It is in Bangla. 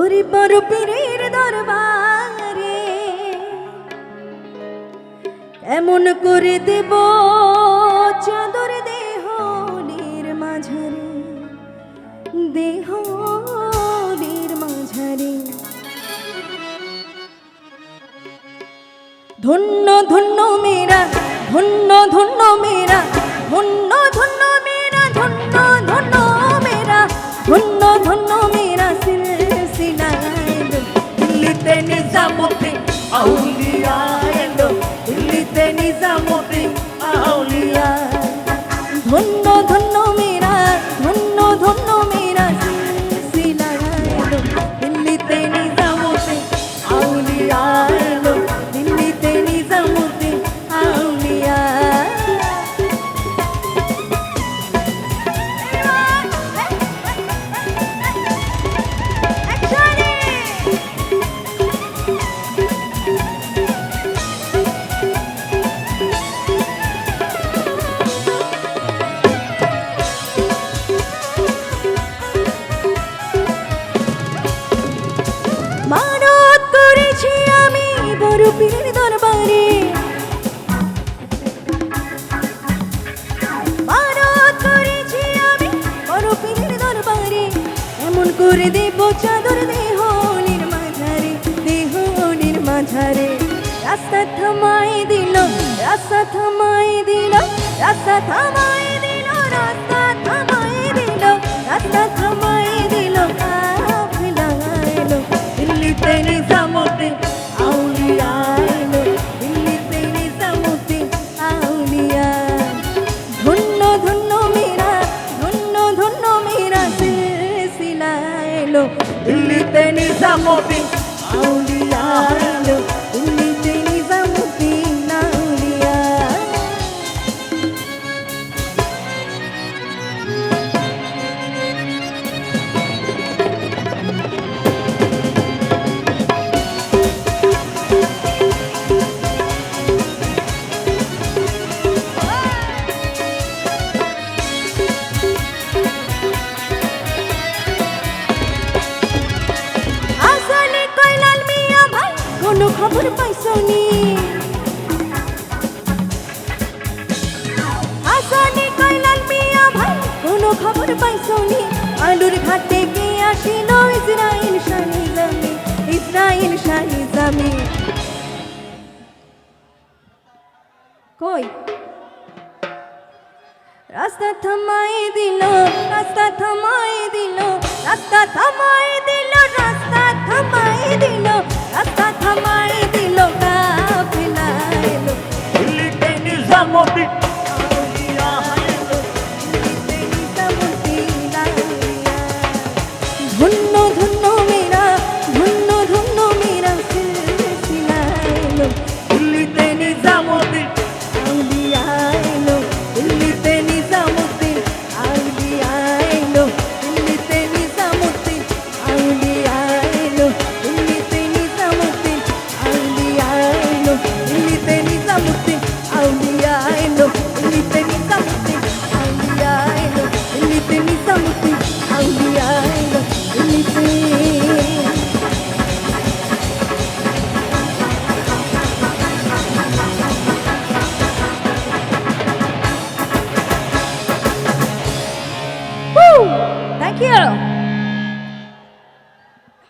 ওরে বড় পীরের দরবারে এমন করে দেব চাদর দেহলির মাঝারে দেহলির মাঝারে। ধন্য ধন্য মেরা ধন্য ধন্য মেরা ধন্য ধন্য মেরা ধন্য ধন্য করে দেব চাদর দেহনির মাঝারে দেহনির মাঝারে। রাস্তা থামাই দিল, রাস্তা থামাই দিল, রাস্তা থামাই দিল, রাস্তা থামাই দিল, রাস্তা থামাই এলো দিল্লিতে নিজামুদ্দিন আউলিয়া এলো কোনো খবর পাইছনি? আসলে কইলাল মিয়া ভাই, কোনো খবর পাইছনি? আলুর ঘাটে কে আসিল ইসরাইল শানি জামি, ইসরাইল শানি জামি। কই? রাস্তা থামাই দিল, রাস্তা থামাই দিল, রাস্তা থামাই দিল, রাস্তা は。